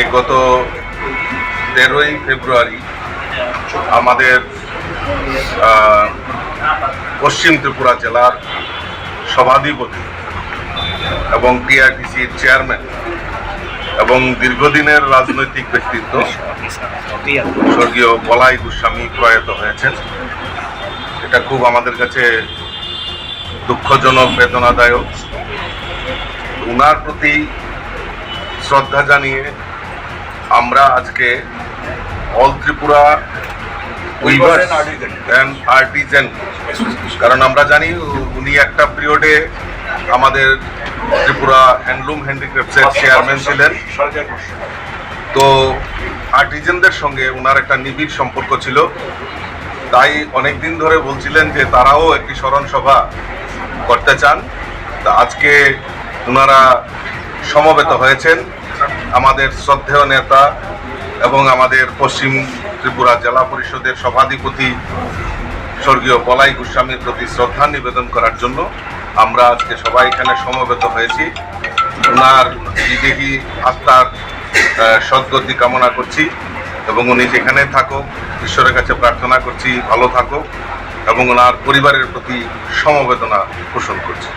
যে গত তেরোই ফেব্রুয়ারি আমাদের পশ্চিম ত্রিপুরা জেলার সভাধিপতি এবং টিআরটিসির চেয়ারম্যান এবং দীর্ঘদিনের রাজনৈতিক ব্যক্তিত্ব স্বর্গীয় বলাই গোস্বামী প্রয়াত হয়েছেন। এটা খুব আমাদের কাছে দুঃখজনক, বেদনাদায়ক। উনার প্রতি শ্রদ্ধা জানিয়ে আমরা আজকে all Tripura weavers and artisan কারণ আমরা জানি উনি একটা পিরিয়ডে আমাদের ত্রিপুরা হ্যান্ডলুম হ্যান্ডিক্রাফটসের চেয়ারম্যান ছিলেন। তো আর্টিজেনদের সঙ্গে ওনার একটা নিবিড় সম্পর্ক ছিল। তাই অনেক দিন ধরে বলছিলেন যে তারাও একটি স্মরণ সভা করতে চান। তা আজকে ওনারা সমবেত হয়েছেন। আমাদের শ্রদ্ধেয় নেতা এবং আমাদের পশ্চিম ত্রিপুরা জেলা পরিষদের সভাধিপতি স্বর্গীয় বলাই গোস্বামীর প্রতি শ্রদ্ধা নিবেদন করার জন্য আমরা আজকে সবাই এখানে সমবেত হয়েছি। ওনার বিদেহী আত্মার সদ্গতি কামনা করছি এবং উনি যেখানে থাকুক, ঈশ্বরের কাছে প্রার্থনা করছি, ভালো থাকুক এবং ওনার পরিবারের প্রতি সমবেদনা পোষণ করছি।